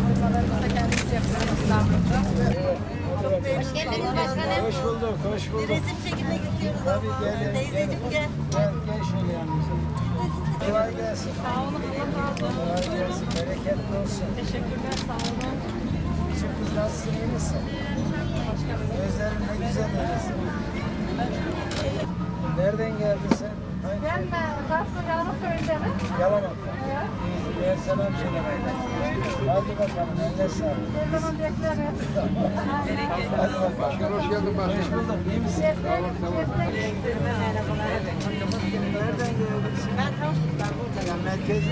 Dondurmalarımızı da yapıyoruz. Hoş geldiniz başkanım. Hoş bulduk, hoş bulduk. Resim çekilmek istiyoruz. Tabii gel, gel. Teyzeciğim gel. Gel, gel şöyle yanımıza. Kolay gelsin. Sağ olun, Allah razı olsun. Kolay gelsin, bereketli olsun. Teşekkürler, sağ olun. Bizim kız nasılsın, iyi misin? Gözlerin ne güzel öylesin. Nereden geldin sen? Hangi Ben de Kars'ta Yarın Köyü'ndenim. Yalamak'tan. Ver selam söyle bana. Hadi bakalım, eline sağlık. Zaman bekleriz. Hadi bakalım. Hoş geldin başkanım. Hoş bulduk, iyi misin? Nereden geldin? Ben Tarsus'tan buradayım. Ya merkezi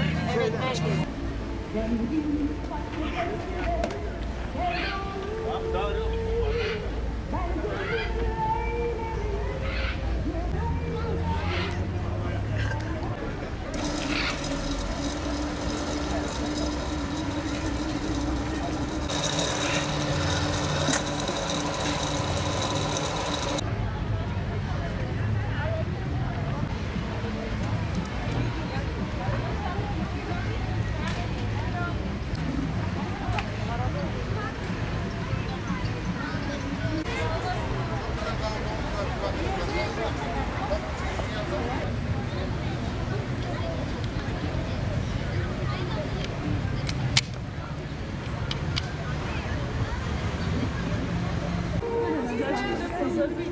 köyden.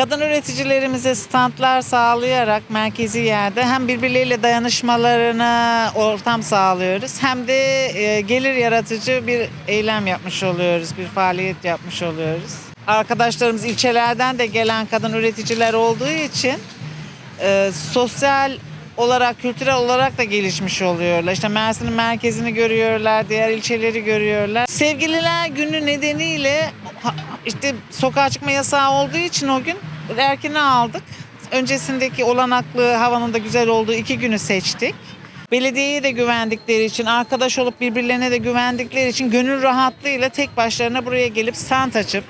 Kadın üreticilerimize standlar sağlayarak merkezi yerde hem birbirleriyle dayanışmalarına ortam sağlıyoruz hem de e, gelir yaratıcı bir eylem yapmış oluyoruz, bir faaliyet yapmış oluyoruz. Arkadaşlarımız ilçelerden de gelen kadın üreticiler olduğu için e, sosyal olarak, kültürel olarak da gelişmiş oluyorlar. İşte Mersin'in merkezini görüyorlar, diğer ilçeleri görüyorlar. Sevgililer günü nedeniyle işte sokağa çıkma yasağı olduğu için o gün erkene aldık. Öncesindeki olanaklı havanın da güzel olduğu iki günü seçtik. Belediyeye de güvendikleri için, arkadaş olup birbirlerine de güvendikleri için gönül rahatlığıyla tek başlarına buraya gelip stand açıp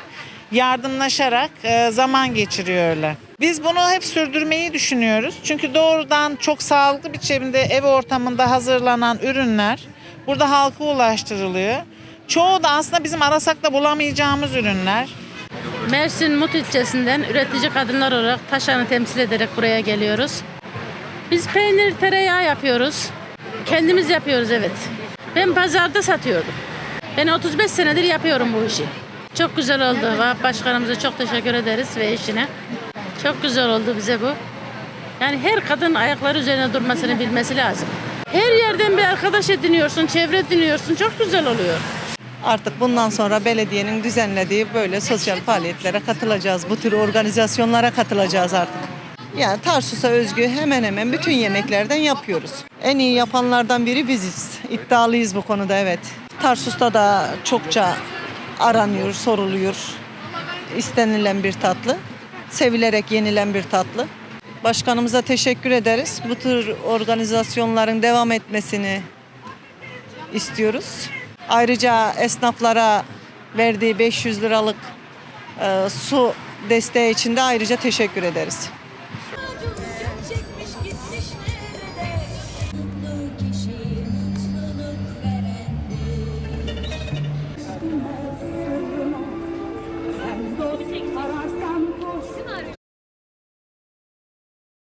yardımlaşarak e, zaman geçiriyorlar. Biz bunu hep sürdürmeyi düşünüyoruz. Çünkü doğrudan çok sağlıklı biçimde ev ortamında hazırlanan ürünler burada halka ulaştırılıyor. Çoğu da aslında bizim arasak da bulamayacağımız ürünler. Mersin Mut ilçesinden üretici kadınlar olarak Taşan'ı temsil ederek buraya geliyoruz. Biz peynir, tereyağı yapıyoruz. Kendimiz yapıyoruz evet. Ben pazarda satıyordum. Ben 35 senedir yapıyorum bu işi. Çok güzel oldu. Vahap Başkanımıza çok teşekkür ederiz ve eşine. Çok güzel oldu bize bu. Yani her kadın ayakları üzerine durmasını bilmesi lazım. Her yerden bir arkadaş ediniyorsun, çevre ediniyorsun. Çok güzel oluyor. Artık bundan sonra belediyenin düzenlediği böyle sosyal faaliyetlere katılacağız. Bu tür organizasyonlara katılacağız artık. Yani Tarsus'a özgü hemen hemen bütün yemeklerden yapıyoruz. En iyi yapanlardan biri biziz. İddialıyız bu konuda evet. Tarsus'ta da çokça aranıyor, soruluyor. İstenilen bir tatlı. Sevilerek yenilen bir tatlı. Başkanımıza teşekkür ederiz. Bu tür organizasyonların devam etmesini istiyoruz. Ayrıca esnaflara verdiği 500 liralık e, su desteği için de ayrıca teşekkür ederiz.